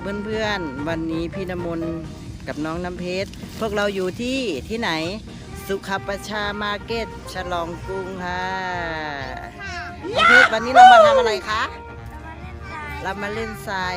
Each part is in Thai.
เพื่อนๆ วันนี้พี่น้ำมนต์กับน้องน้ำเพชร พวกเราอยู่ที่ที่ไหน สุขประชามาร์เก็ตฉลองกรุงค่ะน้ำเพชรวันนี้เรามาทำอะไรคะ เรามาเล่นทราย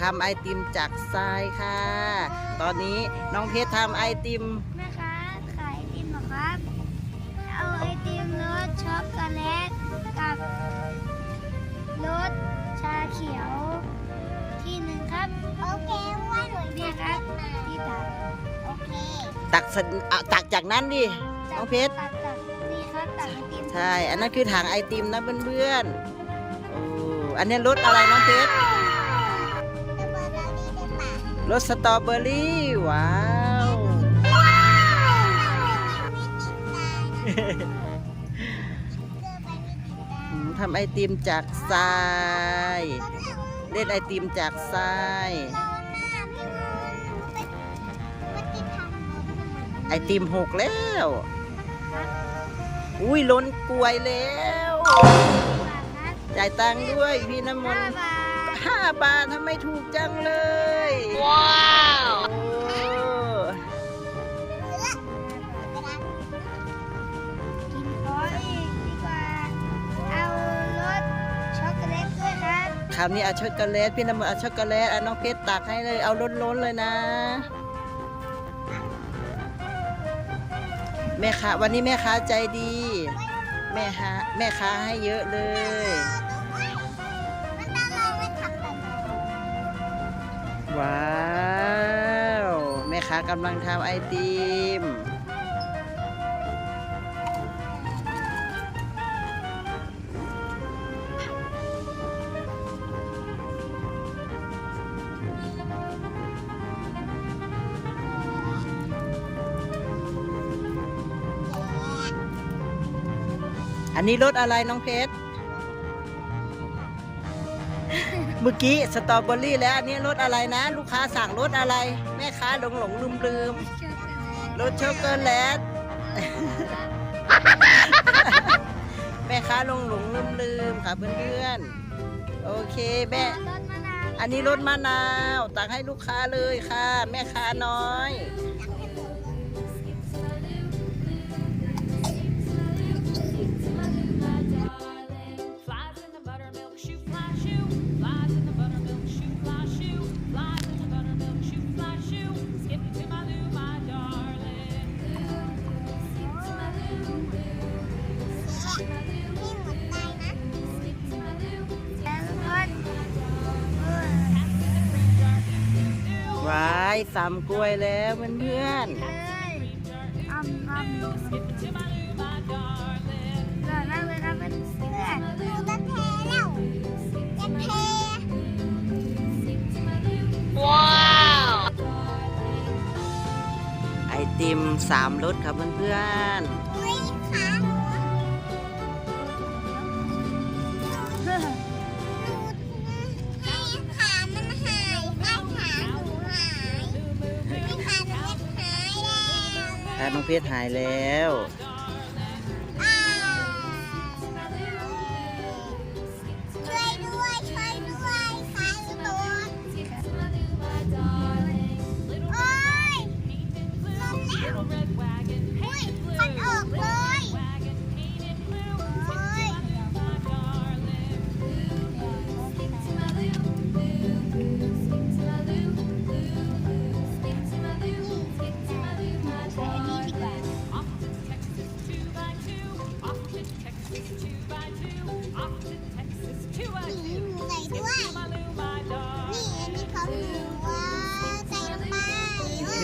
ทำไอติมจากทรายค่ะ ตอนนี้น้องเพชรทำไอติม ตักสนอะตักจากนั้นดิ น้องเพชร ตักตักนี่ครับตักไอติมใช่ อันนั้นคือถังไอติมนะเพื่อนๆโอ้อันนี้รสอะไรน้องเพชรรสสตรอเบอรี่ว้าว อืมทำไอติมจากทราย เล่นไอติมจากทรายไอ ติมหกแล้ว อุ้ยล้นกลวยแล้วจ่ายตังค์ด้วยพี่น้ำมนห้าต์บาทห้าบาททำไมถูกจังเลย ว้าวโอ้กินขออีกดีกว่าเอารสช็อกโกแลตด้วยครับคราวนี้เอาช็อกโกแลตพี่น้ำมนต์เอาช็อกโกแลตเอาน้องเพชรตักให้เลยเอาล้นๆเลยนะ ม่ค้าวันนี้แม่ค้าใจดี แม่ค้าแม่ค้าให้เยอะเลย ว้าว แม่ค้ากำลังทำไอติม อันนี้รสอะไรน้องเพชร เมื่อกี้สตรอเบอรี่แล้วอันนี้รสอะไรนะ ลูกค้าสั่งรสอะไร แม่ค้าหลงหลงลืมลืมรสช็อกโกแลต แม่ค้าหลงหลงลืมลืมค่ะเพื่อนๆ โอเคแม่รสมะนาวอันนี้รสมะนาว ตักให้ลูกค้าเลยค่ะ แม่ค้าน้อย สว้ายสามกล้วยแล้วเพื่อนเอ้ยอ้ำอ้ำ Skip to my loo, my darling. อร่อยมากเลยครับเพื่อนเพื่อนหนูจะเทแล้วจะเท Skip to my loo. ๆไอติมสามรสครับเพื่อนอุ้ น้องเพชรหายแล้ว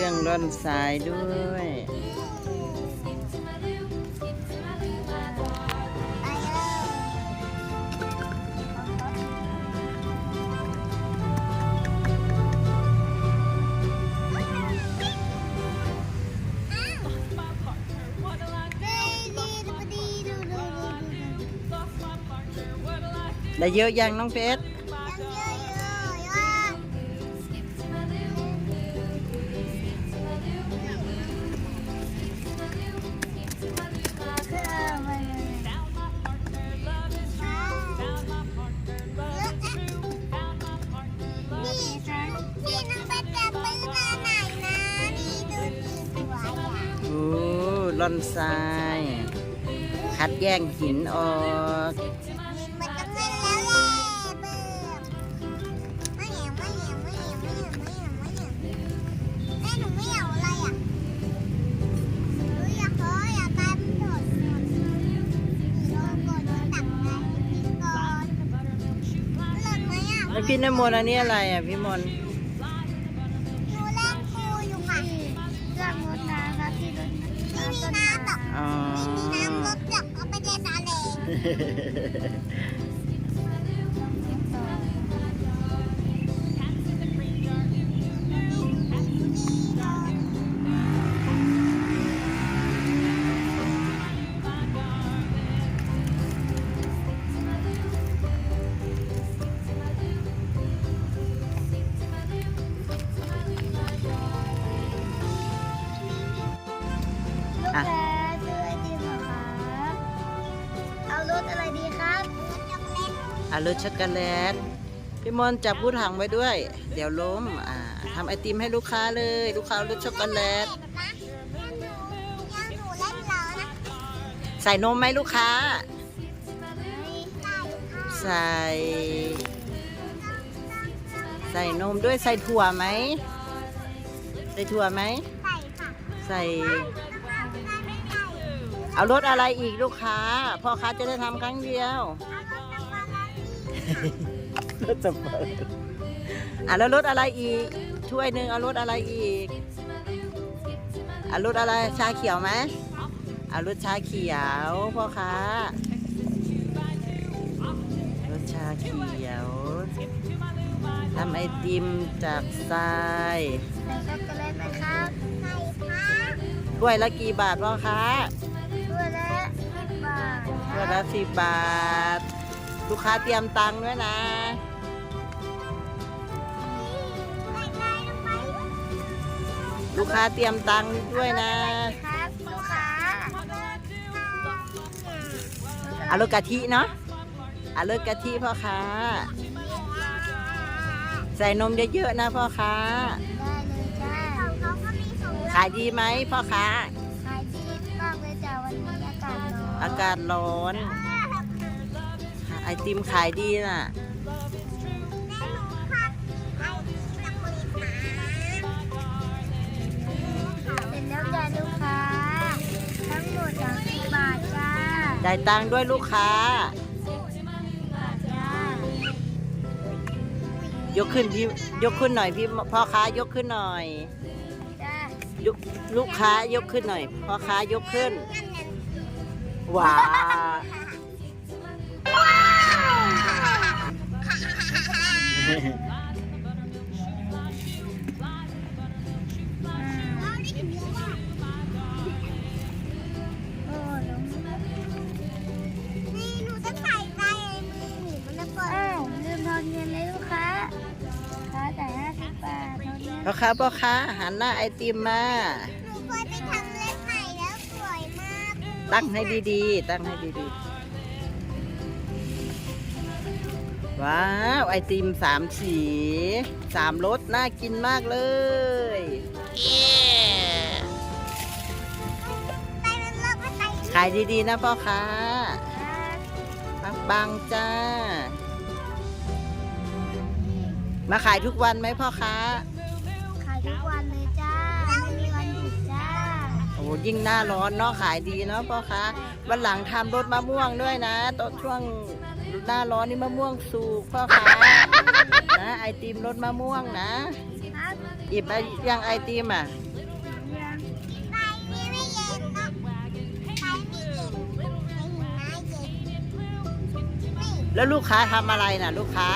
รื่องร่อนทรายด้วย Skip to my loo, skip to my loo, my darling. ไปเลย My partner, what'll I do? ดีดีดูดีดูดูดูดู Lost my partner, what'll I do? ได้เยอะยังน้องเพชร ร่อนทราย คัดแยกหินออก มันจะขึ้นแล้วแหละเบื่อไม่เหนียวไม่เหนียวไม่เหนียวไม่เหนียวไม่เหนียวไม่เหนียวแม่หนูไม่เอาอะไรอะหนูอยากขออยากการโดดหมดโลโก้โดนตักไงพี่กอนหล่นไหมอะ แล้วพี่น้ำมนต์อันนี้อะไรอะพี่มนต์ หนูเล่นครูอยู่ค่ะเรื่องรถน้ำครับที่รถไม่มีน้ำหร อกอ๋อไม่มีน้ำรถหรอกเอาไปเล่นทะเลลู รสช็อกโกแลตพี่มอนจับผู้ถังไว้ด้วย เดี๋ยวล้มอ่าทำไอติมให้ลูกค้าเลย ลูกค้ารสช็อกโกแลตใส่นมไหมลูกค้า ใส่ ใส่นมด้วยใส่ถั่วไหมใส่ถั่วไหมใส่เอารสอะไรอีกลูกค้าพ่อค้าจะได้ทำครั้งเดียว รสช็อกโกแลตรสสปาอะแล้วรสอะไรอีกถ้วยหนึ่งเอารสอะไรอีกอะรสอะไรชาเขียวไหมอะรสชาเขียวพ่อค้ารสชาเขียวทำไอติมจากทรายใส่ช็อกโกแลตไหมครับใส่ค่ะถ้วยละกี่บาทพ่อค้าตัวละสิบบาทถ้วยละสิบบาท ลูกค้าเตรียมตังค์ด้วยนะใส่ใจลงไปลูกค้าเตรียมตังค์ด้วยนะครับลูกค้าอารสกะทิเนาะอารสกะทิพ่อค้า ใส่นมเยอะๆนะพ่อค้า ได้เลยจ้าของเขาก็มีส่งขายดีไหมพ่อค้า ขายดีมากเลยจ้าวันนี้อากาศร้อน อากาศร้อน ไอติมขายดีน่ะเสร็จแล้วจ้าลูกค้าทั้งหมดสามสิบบาทจ้าจ่ายตังค์ด้วยลูกค้าบาทจ้า ยกขึ้นพี่ ยกขึ้นหน่อยพี่พ่อค้ายกขึ้นหน่อยจ้ายกลูกค้ายกขึ้นหน่อยพ่อค้ายกขึ้น ว้า พ่อค้าพ่อค้าหันหน้าไอติมมา หนูเคยไปทำเล็บใหม่แล้วสวยมาก ตั้งให้ดีๆ ตั้งให้ดีๆ ว้าว ไอติมสามสีสามรสน่ากินมากเลยไปมันเลิกพัดไปขายดีๆนะพ่อค้าปังๆจ้า มาขายทุกวันไหมพ่อค้า ขายทุกวันเลยจ้า ไม่มีวันหยุดจ้า โอ้ยิ่งหน้าร้อนเนาะขายดีเนาะพ่อค้า วันหลังทำรสมะม่วงด้วยนะตอนช่วง หน้าร้อนนี่มะม่วงสุกพ่อค้านะไอติมรสมะม่วงนะครับอิบไปยังไอติมอะไปนี่ไม่เย็นนะไปไม่เย็นไปหิมะเย็นนี่แล้วลูกค้าทำอะไรน่ะ ลูกค้า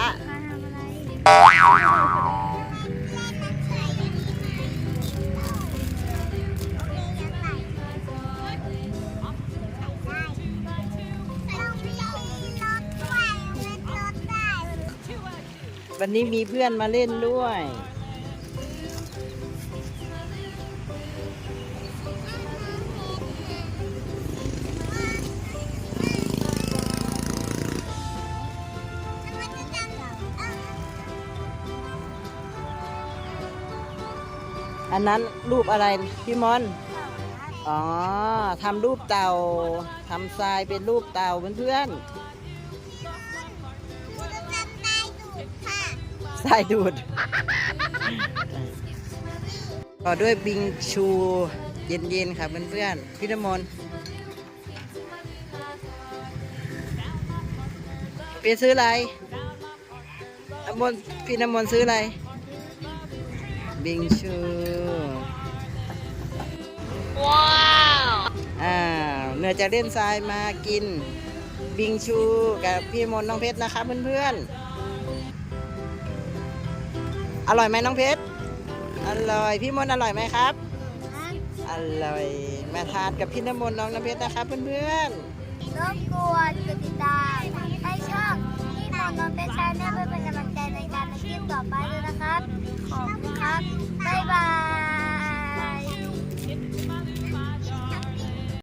วันนี้มีเพื่อนมาเล่นด้วย อันนั้นรูปอะไรพี่มอน อ๋อทำรูปเต่าทำทรายเป็นรูปเต่าเพื่อนคุ ๆทรายดูด ต่อด้วยบิงชูเย็นๆค่ะเพื่อนๆพี่น้ำมนต์พี่ซื้ออะไรน้ำมนต์พี่น้ำมนต์ซื้ออะไร บิงชู ว้าวอ่าเนื่อจากเล่นทรายมากินบิงชูกับพี่มนต์น้องเพชรนะคะเพื่อนๆ อร่อยไหมน้องเพชร อร่อย พี่มนอร่อยไหมครับ อร่อย มาทานกับพี่น้ำมนน้องน้ำเพชรนะครับเพื่อนเพื่อๆรบกวนกดติดตามให้ช่องพี่มนน้องเพชรชาแนลเพื่อเป็นกำลังใจในการทำคลิปต่อไปด้วยนะครับ ขอบคุณครับ บ๊ายบาย